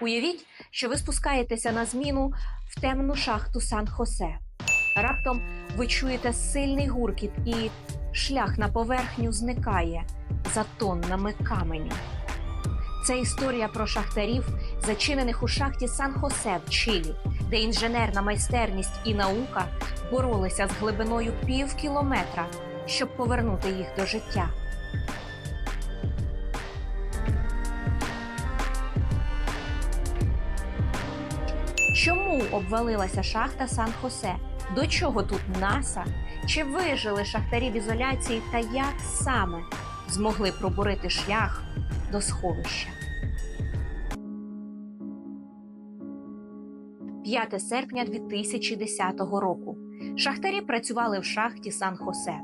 Уявіть, що ви спускаєтеся на зміну в темну шахту Сан-Хосе. Раптом ви чуєте сильний гуркіт, і шлях на поверхню зникає за тоннами каменю. Це історія про шахтарів, зачинених у шахті Сан-Хосе в Чилі, де інженерна майстерність і наука боролися з глибиною пів кілометра, щоб повернути їх до життя. Чому обвалилася шахта Сан-Хосе? До чого тут НАСА? Чи вижили шахтарі в ізоляції та як саме змогли пробурити шлях до сховища? 5 серпня 2010 року. Шахтарі працювали в шахті Сан-Хосе.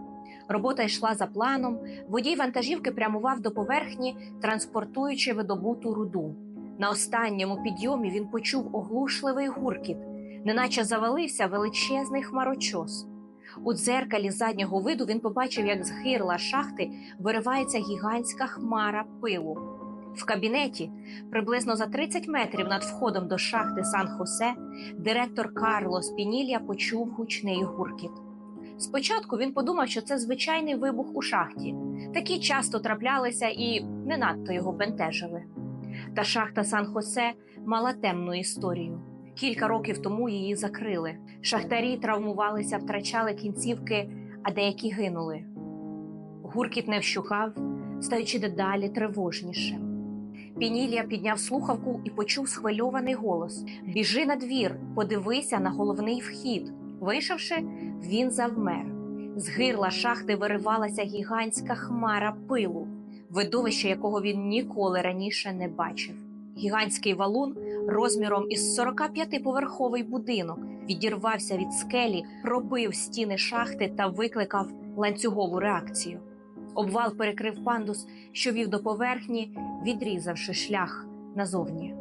Робота йшла за планом. Водій вантажівки прямував до поверхні, транспортуючи видобуту руду. На останньому підйомі він почув оглушливий гуркіт, неначе завалився величезний хмарочос. У дзеркалі заднього виду він побачив, як з гирла шахти виривається гігантська хмара пилу. В кабінеті, приблизно за 30 метрів над входом до шахти Сан-Хосе, директор Карло Спінілля почув гучний гуркіт. Спочатку він подумав, що це звичайний вибух у шахті. Такі часто траплялися і не надто його бентежили. Та шахта Сан-Хосе мала темну історію. Кілька років тому її закрили. Шахтарі травмувалися, втрачали кінцівки, а деякі гинули. Гуркіт не вщухав, стаючи дедалі тривожнішим. Пінілія підняв слухавку і почув схвильований голос: Біжи на двір, подивися на головний вхід. Вийшовши, він завмер. З гирла шахти виривалася гігантська хмара пилу, видовище якого він ніколи раніше не бачив. Гігантський валун розміром із 45-поверховий будинок відірвався від скелі, пробив стіни шахти та викликав ланцюгову реакцію. Обвал перекрив пандус, що вів до поверхні, відрізавши шлях назовні.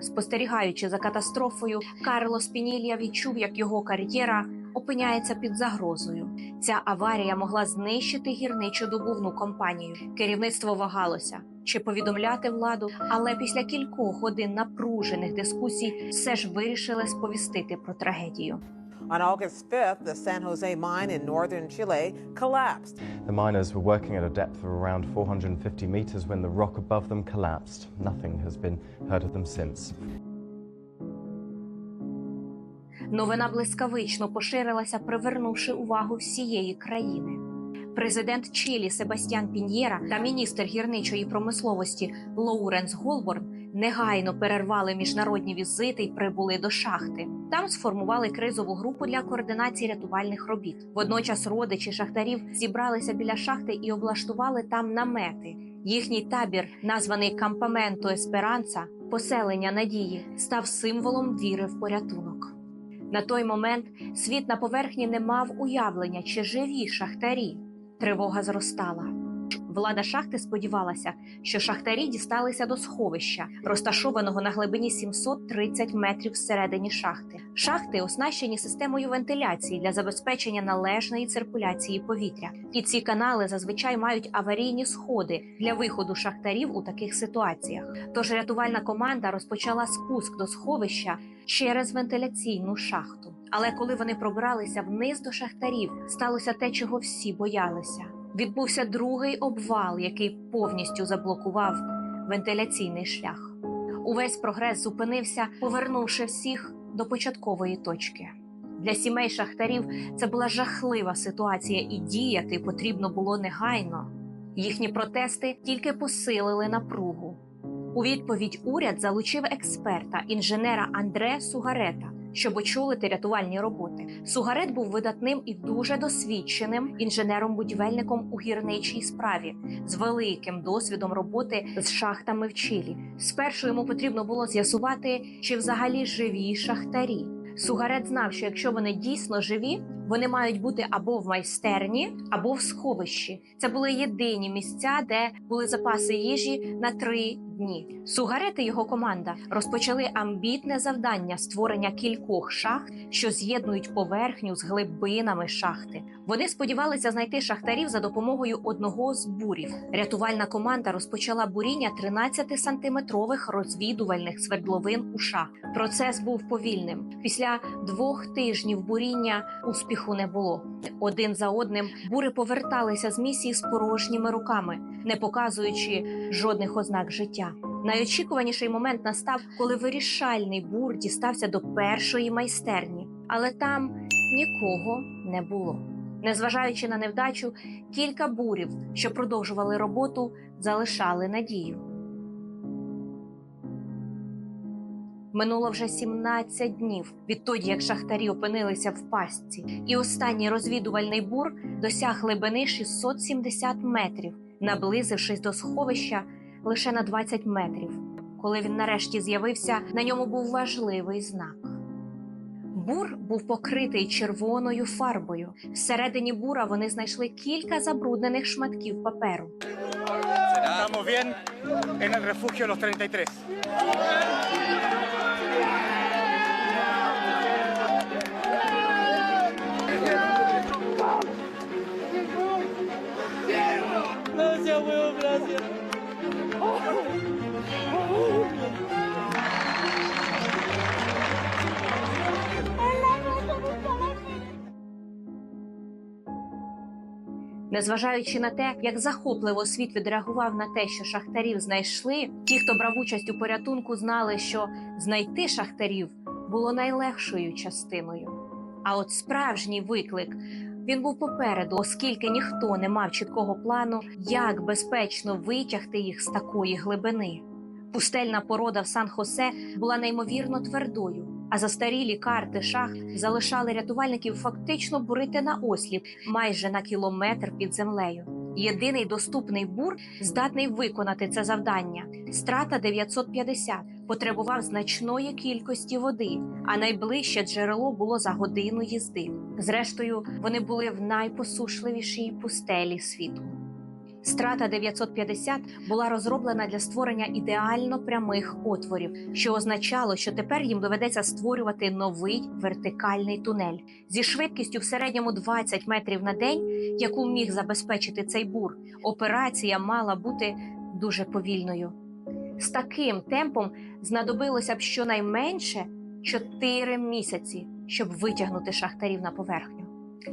Спостерігаючи за катастрофою, Карло Спінілія відчув, як його кар'єра опиняється під загрозою. Ця аварія могла знищити гірничо-добувну компанію. Керівництво вагалося чи повідомляти владу, але після кількох годин напружених дискусій все ж вирішили сповістити про трагедію. On August 5th, the San Jose mine in northern Chile collapsed. The miners were working at a depth of around 450 meters when the rock above them collapsed. Nothing has been heard of them since. Новина блискавично поширилася, привернувши увагу всієї країни. Президент Чилі Себастьян Пін'єра та міністр гірничої промисловості Лоуренс Голборн негайно перервали міжнародні візити і прибули до шахти. Там сформували кризову групу для координації рятувальних робіт. Водночас родичі шахтарів зібралися біля шахти і облаштували там намети. Їхній табір, названий Кампаменто Есперанца, поселення надії, став символом віри в порятунок. На той момент світ на поверхні не мав уявлення, чи живі шахтарі. Тривога зростала. Влада шахти сподівалася, що шахтарі дісталися до сховища, розташованого на глибині 730 метрів всередині шахти. Шахти оснащені системою вентиляції для забезпечення належної циркуляції повітря. І ці канали зазвичай мають аварійні сходи для виходу шахтарів у таких ситуаціях. Тож рятувальна команда розпочала спуск до сховища через вентиляційну шахту. Але коли вони пробралися вниз до шахтарів, сталося те, чого всі боялися. Відбувся другий обвал, який повністю заблокував вентиляційний шлях. Увесь прогрес зупинився, повернувши всіх до початкової точки. Для сімей шахтарів це була жахлива ситуація, і діяти потрібно було негайно. Їхні протести тільки посилили напругу. У відповідь уряд залучив експерта, інженера Андре Сугарета, щоб очолити рятувальні роботи. Сугарет був видатним і дуже досвідченим інженером-будівельником у гірничій справі з великим досвідом роботи з шахтами в Чилі. Спершу йому потрібно було з'ясувати, чи взагалі живі шахтарі. Сугарет знав, що якщо вони дійсно живі, вони мають бути або в майстерні, або в сховищі. Це були єдині місця, де були запаси їжі на три дні. Сугарет і його команда розпочали амбітне завдання створення кількох шахт, що з'єднують поверхню з глибинами шахти. Вони сподівалися знайти шахтарів за допомогою одного з бурів. Рятувальна команда розпочала буріння 13-сантиметрових розвідувальних свердловин у шахт. Процес був повільним. Після двох тижнів буріння успіху не було. Один за одним бури поверталися з місії з порожніми руками, не показуючи жодних ознак життя. Найочікуваніший момент настав, коли вирішальний бур дістався до першої майстерні, але там нікого не було. Незважаючи на невдачу, кілька бурів, що продовжували роботу, залишали надію. Минуло вже 17 днів відтоді, як шахтарі опинилися в пастці, і останній розвідувальний бур досяг глибини 670 метрів, наблизившись до сховища лише на 20 метрів. Коли він нарешті з'явився, на ньому був важливий знак. Бур був покритий червоною фарбою. Всередині бура вони знайшли кілька забруднених шматків паперу. Bien en el refugio Los 33. Gracias, weón, gracias. Незважаючи на те, як захопливо світ відреагував на те, що шахтарів знайшли, ті, хто брав участь у порятунку, знали, що знайти шахтарів було найлегшою частиною. А от справжній виклик він був попереду, оскільки ніхто не мав чіткого плану, як безпечно витягти їх з такої глибини. Пустельна порода в Сан-Хосе була неймовірно твердою, а застарілі карти шахт залишали рятувальників фактично бурити на осліп майже на кілометр під землею. Єдиний доступний бур, здатний виконати це завдання. Страта 950 потребував значної кількості води, а найближче джерело було за годину їзди. Зрештою, вони були в найпосушливішій пустелі світу. Страта 950 була розроблена для створення ідеально прямих отворів, що означало, що тепер їм доведеться створювати новий вертикальний тунель зі швидкістю в середньому 20 метрів на день, яку міг забезпечити цей бур. Операція мала бути дуже повільною. З таким темпом знадобилося б щонайменше 4 місяці, щоб витягнути шахтарів на поверхню.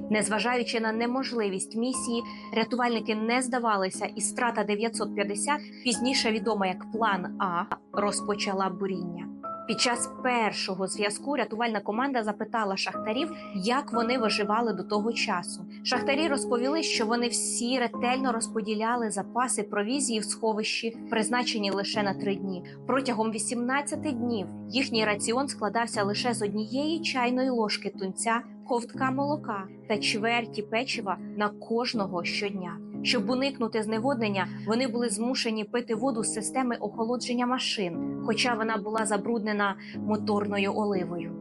Незважаючи на неможливість місії, рятувальники не здавалися, і страта 950, пізніше відома як план А, розпочала буріння. Під час першого зв'язку рятувальна команда запитала шахтарів, як вони виживали до того часу. Шахтарі розповіли, що вони всі ретельно розподіляли запаси провізії в сховищі, призначені лише на три дні. Протягом 18 днів їхній раціон складався лише з однієї чайної ложки тунця, ковтка молока та чверті печива на кожного щодня. Щоб уникнути зневоднення, вони були змушені пити воду з системи охолодження машин, хоча вона була забруднена моторною оливою.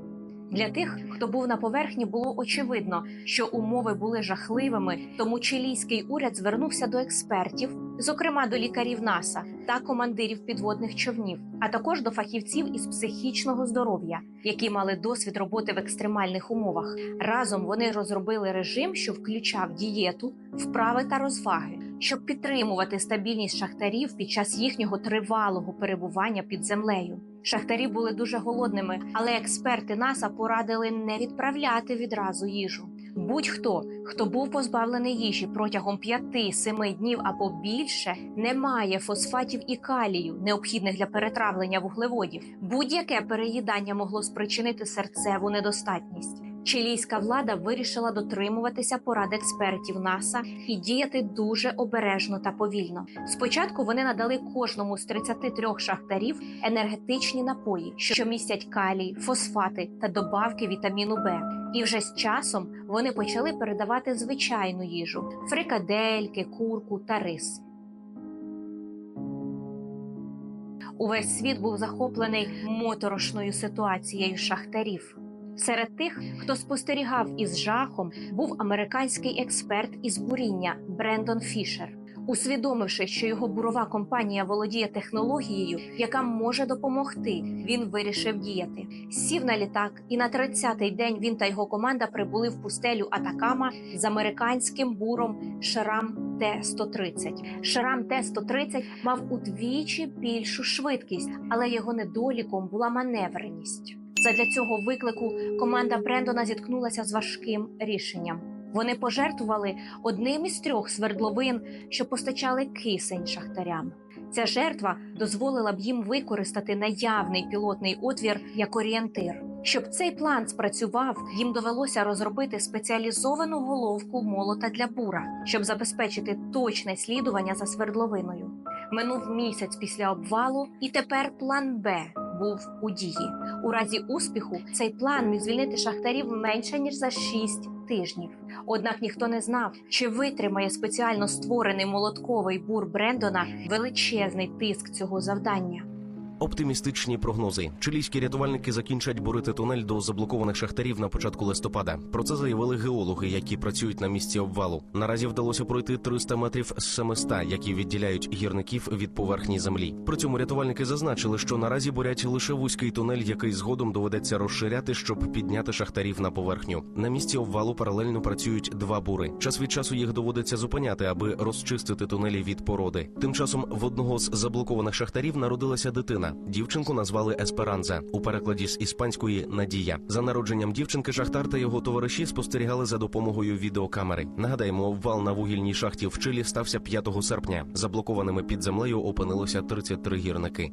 Для тих, хто був на поверхні, було очевидно, що умови були жахливими, тому чилійський уряд звернувся до експертів, зокрема до лікарів НАСА та командирів підводних човнів, а також до фахівців із психічного здоров'я, які мали досвід роботи в екстремальних умовах. Разом вони розробили режим, що включав дієту, вправи та розваги, щоб підтримувати стабільність шахтарів під час їхнього тривалого перебування під землею. Шахтарі були дуже голодними, але експерти НАСА порадили не відправляти відразу їжу. Будь-хто, хто був позбавлений їжі протягом 5-7 днів або більше, не має фосфатів і калію, необхідних для перетравлення вуглеводів. Будь-яке переїдання могло спричинити серцеву недостатність. Чилійська влада вирішила дотримуватися порад експертів НАСА і діяти дуже обережно та повільно. Спочатку вони надали кожному з 33 шахтарів енергетичні напої, що містять калій, фосфати та добавки вітаміну Б. І вже з часом вони почали передавати звичайну їжу: фрикадельки, курку та рис. Увесь світ був захоплений моторошною ситуацією шахтарів. Серед тих, хто спостерігав із жахом, був американський експерт із буріння Брендон Фішер. Усвідомивши, що його бурова компанія володіє технологією, яка може допомогти, він вирішив діяти. Сів на літак, і на 30-й день він та його команда прибули в пустелю Атакама з американським буром Шрам Т-130. Шрам Т-130 мав удвічі більшу швидкість, але його недоліком була маневреність. Задля цього виклику команда Брендона зіткнулася з важким рішенням. Вони пожертвували одним із трьох свердловин, що постачали кисень шахтарям. Ця жертва дозволила б їм використати наявний пілотний отвір як орієнтир. Щоб цей план спрацював, їм довелося розробити спеціалізовану головку молота для бура, щоб забезпечити точне слідування за свердловиною. Минув місяць після обвалу, і тепер план Б був у дії. У разі успіху цей план міг звільнити шахтарів менше ніж за 6 тижнів. Однак ніхто не знав, чи витримає спеціально створений молотковий бур Брендона величезний тиск цього завдання. Оптимістичні прогнози. Чилійські рятувальники закінчать бурити тунель до заблокованих шахтарів на початку листопада. Про це заявили геологи, які працюють на місці обвалу. Наразі вдалося пройти 300 метрів з 700, які відділяють гірників від поверхні землі. При цьому рятувальники зазначили, що наразі бурять лише вузький тунель, який згодом доведеться розширяти, щоб підняти шахтарів на поверхню. На місці обвалу паралельно працюють два бури. Час від часу їх доводиться зупиняти, аби розчистити тунелі від породи. Тим часом в одного з заблокованих шахтарів народилася дитина. Дівчинку назвали Есперанза у перекладі з іспанської Надія. За народженням дівчинки Шахтар та його товариші спостерігали за допомогою відеокамери. Нагадаємо, обвал на вугільній шахті в Чилі стався 5 серпня. Заблокованими під землею опинилося 33 гірники.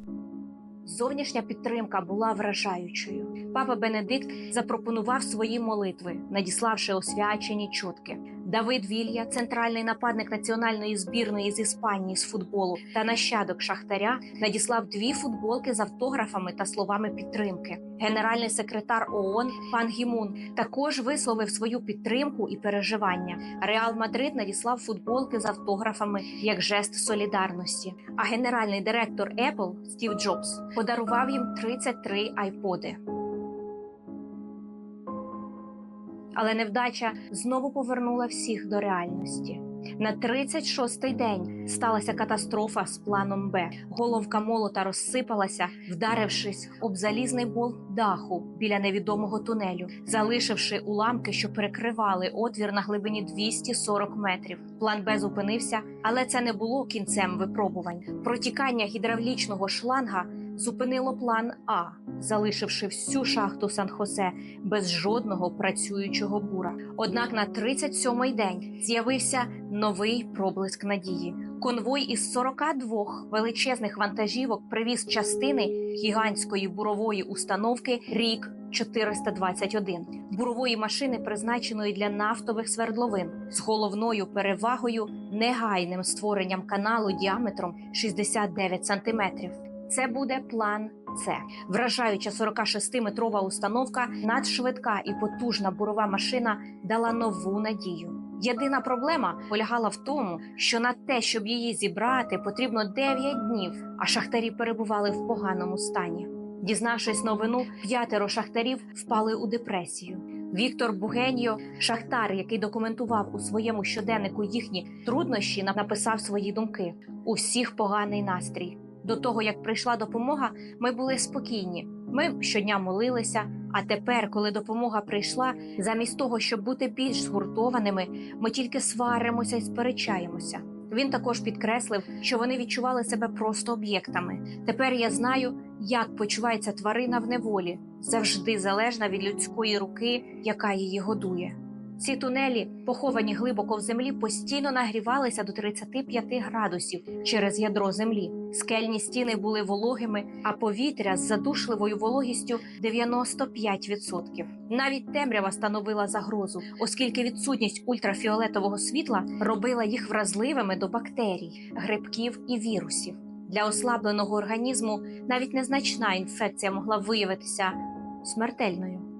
Зовнішня підтримка була вражаючою. Папа Бенедикт запропонував свої молитви, надіславши освячені чутки. Давид Вілья, центральний нападник національної збірної з Іспанії з футболу та нащадок Шахтаря, надіслав дві футболки з автографами та словами підтримки. Генеральний секретар ООН пан Гімун також висловив свою підтримку і переживання. Реал Мадрид надіслав футболки з автографами як жест солідарності. А генеральний директор Apple Стів Джобс подарував їм 33 айподи. Але невдача знову повернула всіх до реальності. На 36-й день сталася катастрофа з планом Б. Головка молота розсипалася, вдарившись об залізний болт даху біля невідомого тунелю, залишивши уламки, що перекривали отвір на глибині 240 метрів. План Б зупинився, але це не було кінцем випробувань. Протікання гідравлічного шланга зупинило план А, залишивши всю шахту Сан-Хосе без жодного працюючого бура. Однак на 37-й день з'явився новий проблиск надії. Конвой із 42 величезних вантажівок привіз частини гігантської бурової установки Рік 421 бурової машини, призначеної для нафтових свердловин, з головною перевагою негайним створенням каналу діаметром 69 сантиметрів. Це буде план С. Вражаюча 46-метрова установка, надшвидка і потужна бурова машина дала нову надію. Єдина проблема полягала в тому, що на те, щоб її зібрати, потрібно 9 днів, а шахтарі перебували в поганому стані. Дізнавшись новину, п'ятеро шахтарів впали у депресію. Віктор Бугеньо, шахтар, який документував у своєму щоденнику їхні труднощі, написав свої думки. У всіх поганий настрій. До того як прийшла допомога, ми були спокійні. Ми щодня молилися. А тепер, коли допомога прийшла, замість того, щоб бути більш згуртованими, ми тільки сваримося і сперечаємося. Він також підкреслив, що вони відчували себе просто об'єктами. Тепер я знаю, як почувається тварина в неволі, завжди залежна від людської руки, яка її годує. Ці тунелі, поховані глибоко в землі, постійно нагрівалися до 35 градусів через ядро землі. Скельні стіни були вологими, а повітря з задушливою вологістю 95%. Навіть темрява становила загрозу, оскільки відсутність ультрафіолетового світла робила їх вразливими до бактерій, грибків і вірусів. Для ослабленого організму навіть незначна інфекція могла виявитися смертельною.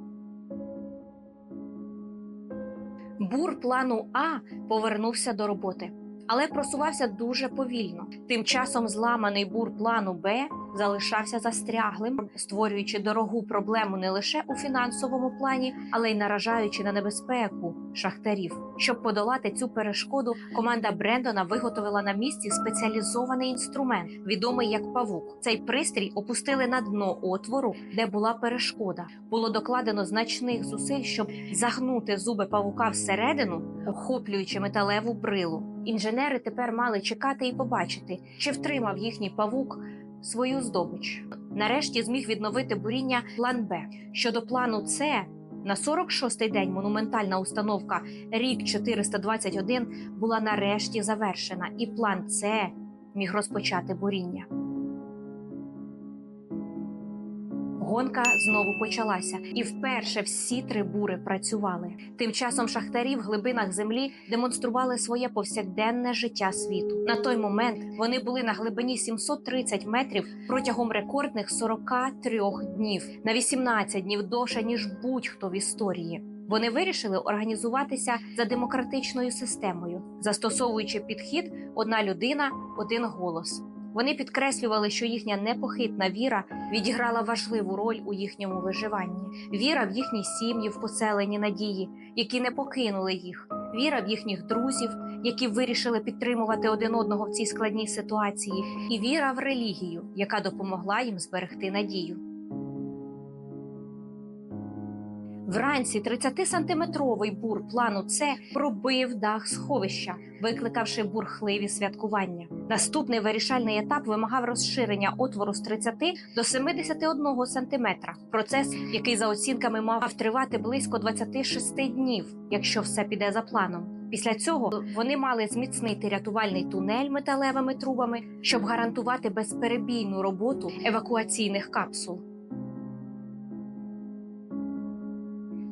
Бур плану А повернувся до роботи, але просувався дуже повільно. Тим часом зламаний бур плану Б залишався застряглим, створюючи дорогу проблему не лише у фінансовому плані, але й наражаючи на небезпеку шахтарів. Щоб подолати цю перешкоду, команда Брендона виготовила на місці спеціалізований інструмент, відомий як павук. Цей пристрій опустили на дно отвору, де була перешкода. Було докладено значних зусиль, щоб загнути зуби павука всередину, охоплюючи металеву брилу. Інженери тепер мали чекати і побачити, чи втримав їхній павук свою здобич. Нарешті зміг відновити буріння план Б. Щодо плану С, на 46-й день монументальна установка Рік 421 була нарешті завершена, і план С міг розпочати буріння. Гонка знову почалася, і вперше всі три бури працювали. Тим часом шахтарі в глибинах землі демонстрували своє повсякденне життя світу. На той момент вони були на глибині 730 метрів протягом рекордних 43 днів, на 18 днів довше ніж будь-хто в історії. Вони вирішили організуватися за демократичною системою, застосовуючи підхід одна людина, один голос. Вони підкреслювали, що їхня непохитна віра відіграла важливу роль у їхньому виживанні. Віра в їхні сім'ї в поселенні надії, які не покинули їх. Віра в їхніх друзів, які вирішили підтримувати один одного в цій складній ситуації, і віра в релігію, яка допомогла їм зберегти надію. Вранці 30-сантиметровий бур плану С пробив дах сховища, викликавши бурхливі святкування. Наступний вирішальний етап вимагав розширення отвору з 30 до 71 сантиметра. Процес, який за оцінками мав тривати близько 26 днів, якщо все піде за планом. Після цього вони мали зміцнити рятувальний тунель металевими трубами, щоб гарантувати безперебійну роботу евакуаційних капсул.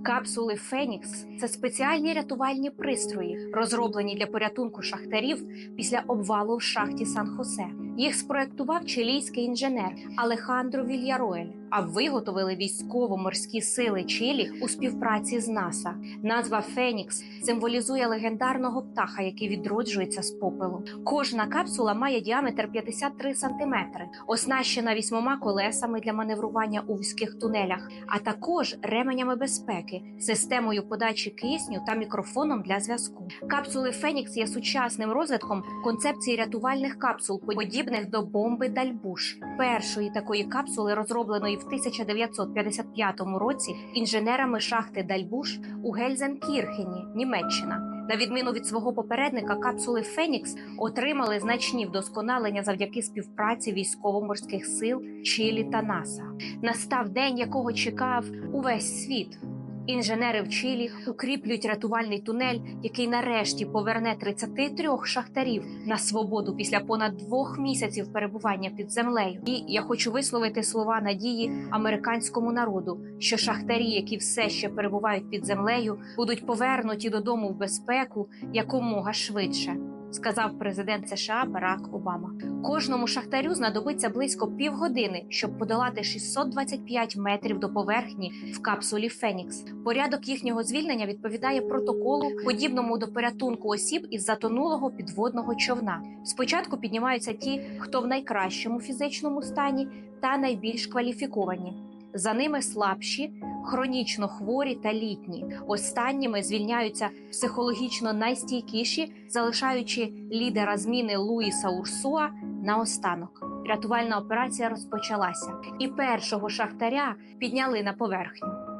Капсули Фенікс це спеціальні рятувальні пристрої, розроблені для порятунку шахтарів після обвалу в шахті Сан-Хосе. Їх спроектував чилійський інженер Алехандро Вільяроель. А виготовили військово-морські сили Чилі у співпраці з НАСА. Назва Фенікс символізує легендарного птаха, який відроджується з попелу. Кожна капсула має діаметр 53 сантиметри, оснащена вісьмома колесами для маневрування у вузьких тунелях, а також ременями безпеки, системою подачі кисню та мікрофоном для зв'язку. Капсули Фенікс є сучасним розвитком концепції рятувальних капсул, подібних до бомби Дальбуш. Першої такої капсули розробленої в 1955 році інженерами шахти Дальбуш у Гельзенкірхені, Німеччина. На відміну від свого попередника, капсули Фенікс отримали значні вдосконалення завдяки співпраці військово-морських сил Чилі та НАСА. Настав день, якого чекав увесь світ. Інженери в Чилі укріплюють рятувальний тунель, який нарешті поверне 33 шахтарів на свободу після понад двох місяців перебування під землею. І я хочу висловити слова надії американському народу, що шахтарі, які все ще перебувають під землею, будуть повернуті додому в безпеку якомога швидше. Сказав президент США Барак Обама. Кожному шахтарю знадобиться близько півгодини, щоб подолати 625 метрів до поверхні в капсулі Фенікс. Порядок їхнього звільнення відповідає протоколу, подібному до порятунку осіб із затонулого підводного човна. Спочатку піднімаються ті, хто в найкращому фізичному стані та найбільш кваліфіковані. За ними слабші, хронічно хворі та літні. Останніми звільняються психологічно найстійкіші, залишаючи лідера зміни Луїса Урсуа наостанок. Рятувальна операція розпочалася, і першого шахтаря підняли на поверхню.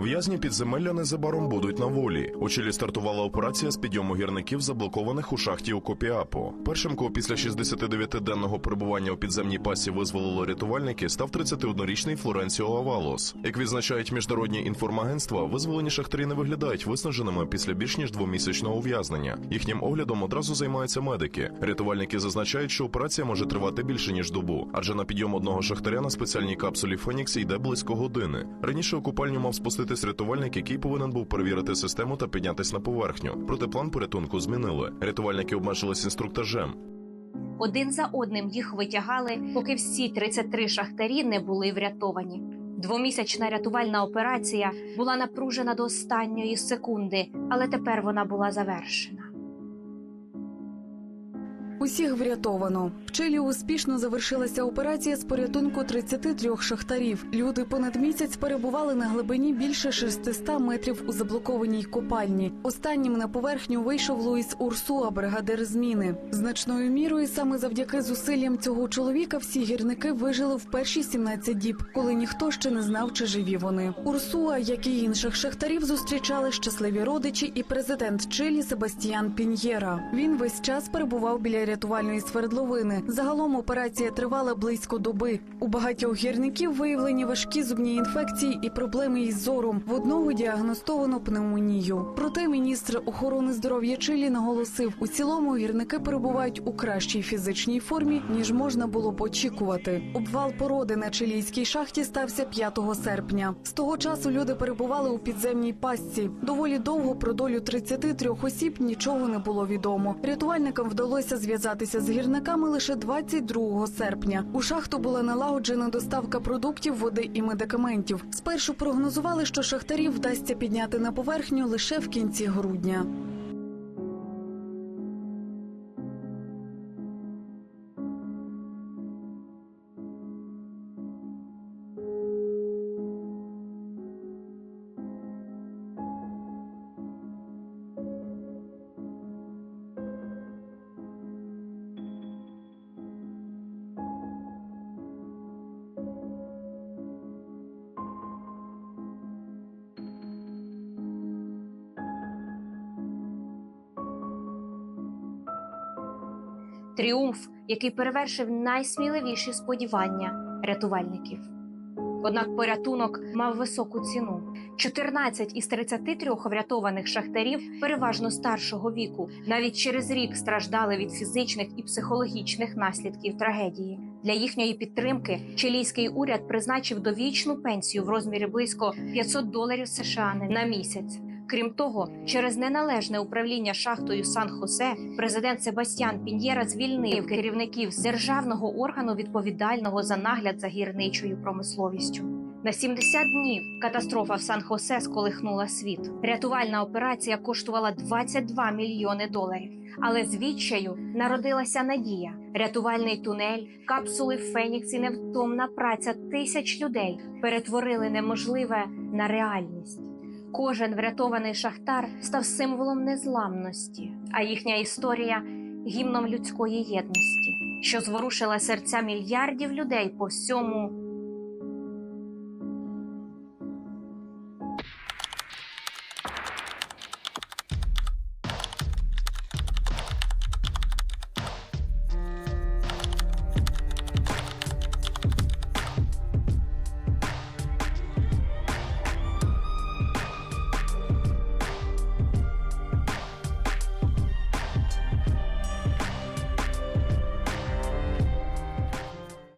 В'язні підземелля незабаром будуть на волі. У Чилі стартувала операція з підйому гірників, заблокованих у шахті у Копіапо. Першим, кого після 69-денного перебування у підземній пасі визволило рятувальники, став 31-річний Флоренціо Авалос. Як відзначають міжнародні інформагентства, визволені шахтарі не виглядають виснаженими після більш ніж двомісячного ув'язнення. Їхнім оглядом одразу займаються медики. Рятувальники зазначають, що операція може тривати більше ніж добу, адже на підйом одного шахтаря на спеціальній капсулі Фенікс йде близько години. Раніше у купальню мав спуститись рятувальник, який повинен був перевірити систему та піднятись на поверхню. Проте план порятунку змінили. Рятувальники обмежились інструктажем. Один за одним їх витягали, поки всі 33 шахтарі не були врятовані. Двомісячна рятувальна операція була напружена до останньої секунди, але тепер вона була завершена. Усіх врятовано. В Чилі успішно завершилася операція з порятунку 33 шахтарів. Люди понад місяць перебували на глибині більше 600 метрів у заблокованій копальні. Останнім на поверхню вийшов Луїс Урсуа, бригадир зміни. Значною мірою саме завдяки зусиллям цього чоловіка всі гірники вижили в перші 17 діб, коли ніхто ще не знав, чи живі вони. Урсуа, як і інших шахтарів, зустрічали щасливі родичі і президент Чилі Себастьян Пін'єра. Він весь час перебував біля рятувальної свердловини. Загалом операція тривала близько доби. У багатьох гірників виявлені важкі зубні інфекції і проблеми із зором. В одного діагностовано пневмонію. Проте міністр охорони здоров'я Чилі наголосив, у цілому гірники перебувають у кращій фізичній формі ніж можна було б очікувати. Обвал породи на чилійській шахті стався 5 серпня. З того часу люди перебували у підземній пастці. Доволі довго про долю 33 осіб нічого не було відомо. Рятувальникам вдалося зв'язатися з гірниками лише 22 серпня. У шахту була налагоджена доставка продуктів, води і медикаментів. Спершу прогнозували, що шахтарів вдасться підняти на поверхню лише в кінці грудня. Тріумф, який перевершив найсміливіші сподівання рятувальників. Однак порятунок мав високу ціну. 14 із 33 врятованих шахтарів, переважно старшого віку, навіть через рік страждали від фізичних і психологічних наслідків трагедії. Для їхньої підтримки чилійський уряд призначив довічну пенсію в розмірі близько 500 доларів США на місяць. Крім того, через неналежне управління шахтою Сан-Хосе президент Себастьян Пін'єра звільнив керівників з державного органу відповідального за нагляд за гірничою промисловістю. На 70 днів катастрофа в Сан-Хосе сколихнула світ. Рятувальна операція коштувала 22 мільйони доларів. Але з відчаю народилася надія. Рятувальний тунель, капсули Фенікс і невтомна праця тисяч людей перетворили неможливе на реальність. Кожен врятований шахтар став символом незламності, а їхня історія гімном людської єдності, що зворушила серця мільярдів людей по всьому